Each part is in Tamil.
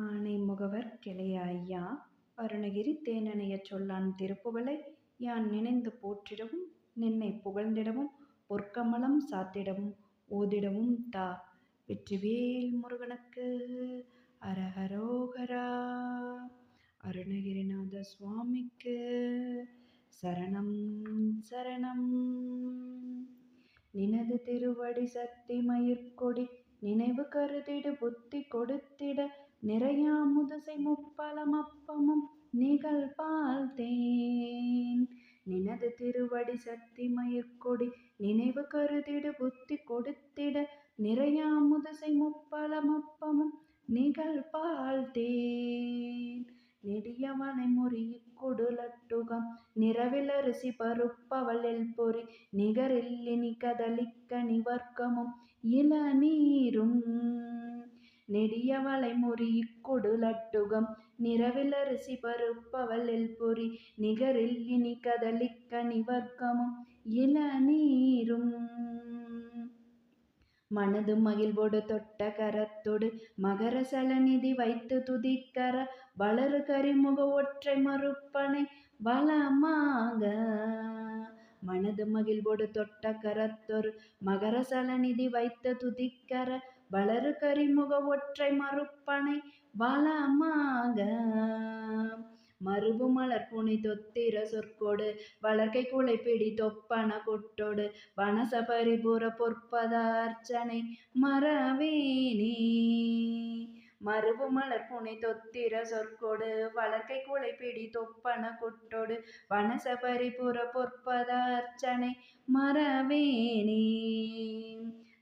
ஆனை முகவர் கிளைய ஐயா அருணகிரி தேனணைய சொல்லான் திருப்புகழை யான் நினைந்து போற்றிடவும் நின்னை புகழ்ந்திடவும் பொற்கமலம் சாத்திடவும் ஓதிடவும் தா. வெற்றிவேல் முருகனுக்கு அரஹரோகரா. அருணகிரிநாத சுவாமிக்கு சரணம் சரணம். நினது திருவடி சக்தி மயிர்கொடி நினைவு கருதிடு புத்தி கொடுத்திட நிறையா முதுசை முப்பலம் அப்பமும் நிகழ்பால் தேன். நினது திருவடி சக்தி மயிர்கொடி நினைவு கருதிடு புத்தி கொடுத்திட நிறையா முதுசை முப்பலம் அப்பமும் நிகழ்பால் தேன். நெடியவனை முறிய கொடுலட்டுகம் நிறவிலரிசி பருப்பவளில் பொறி நிகரில்லினி கதலிக்க நிவர்க்கமும் இளநீரும். நெடியவளை முறி கொடுலட்டுகம் நிறவிலரிசி பருப்பவளில் பொறி நிகரில்லினி கதலிக்க நிவர்க்கமும் இளநீரும் மனது மகிழ்வோடு தொட்ட கரத்தொடு மகர சலநிதி வைத்து துதிக்கர வளரு கரிமுக ஒற்றை மறுப்பனை வளமாக. மனது மகிழ்வோடு தொட்ட கரத்தொரு மகரசல நிதி வைத்த துதிக்கர வளரு கரிமுக ஒற்றை மறுப்பனை வளமாக மறுபு மலர் புனை தொத்திர சொற்கோடு வளர்க்கை குலை பிடி தொப்பன கொட்டோடு வனச பரிபுற பொற்பதார்ச்சனை மறவேனே. மறுவு மலர் புனை தொத்திர சொற்கொடு வளர்க்கை குலை பிடி தொப்பன கொட்டோடு வனச பரிபுர பொற்பதார்ச்சனை மரவேணி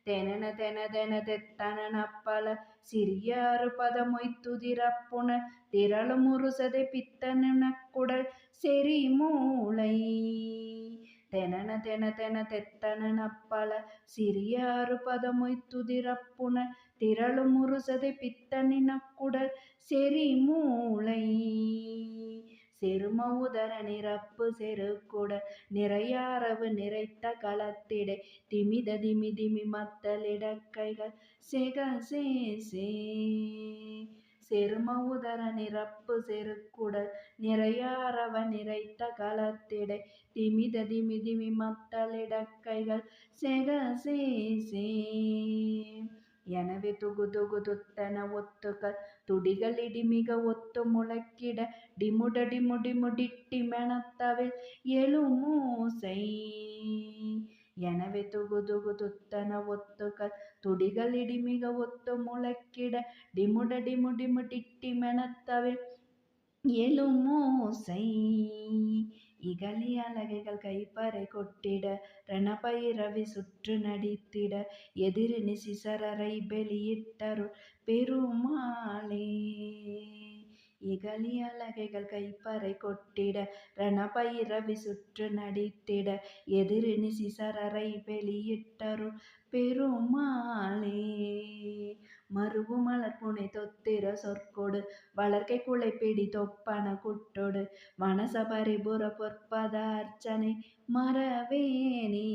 தெனன தென தென தெத்தன அப்பல சிறியாறு பதமொய்த்துதிரப்புண திரளும் உருசதை பித்தன குடல் செறி மூளை. தெனன தென தென தெத்தன அப்பல சிறியாறு பதமொய்த்துதிரப்புண திரளும் உருசதை பித்தனின செறி மூளை. செரும உதர நிரப்பு செருக்குட நிறையாரவு நிறைத்த களத்திடை திமித திமி திமி மத்தலிடக்கைகள் செக சே. செரும உதர நிரப்பு செருக்குடல் நிறையாரவ நிறைத்த களத்திடை. திமித திமி திமி மத்தலிடக்கைகள் செக சேசே எனவே துகு துகு துத்தன ஒத்துக்கள். துடிகள் இடிமிக ஒத்து முழக்கிட டிமுட டிமுடி முடிட்டி மெனத்தவில் எழுமூசை. எனவே துகு துகு துத்தன ஒத்துக்கள் துடிகள் இடிமிக ஒத்து முழக்கிட டிமுட டிமுடி முடிட்டி மெனத்தவில் எழுமூசை இகலி அலகைகள் கைப்பறை கொட்டிட ரணபைரவி சுற்று நடித்திட எதிரினி சிசரரை வெளியிட்டருள் பெருமாளே. இகலி அழகைகள் கைப்பறை கொட்டிட ரணபைரவி சுற்று நடித்திட எதிரினி சிசரரை வெளியிட்டருள் பெருமாளே. மருவு மலர் புனை தொத்திர சொற்கொடு வளர்க்கை குலை பிடி தொப்பன குட்டொடு வனசபரிபுர பொற்பதார்ச்சனை மரவேணி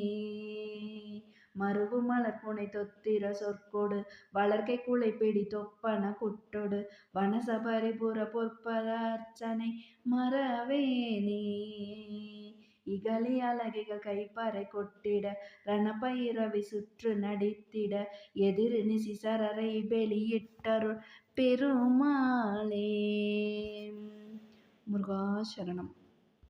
மறுவு மலர் புனை தொத்திர சொற்கொடு வளர்க்கை குலை பிடி தொப்பன குட்டொடு வனசபரிபுர பொற்பதார்ச்சனை மறவேனே இகலி அலகைகள் கைப்பறை கொட்டிட ரணபைரவி சுற்று நடித்திட எதிரினி சிசரரை வெளியிட்டருள் பெருமாளே. முருகாசரணம்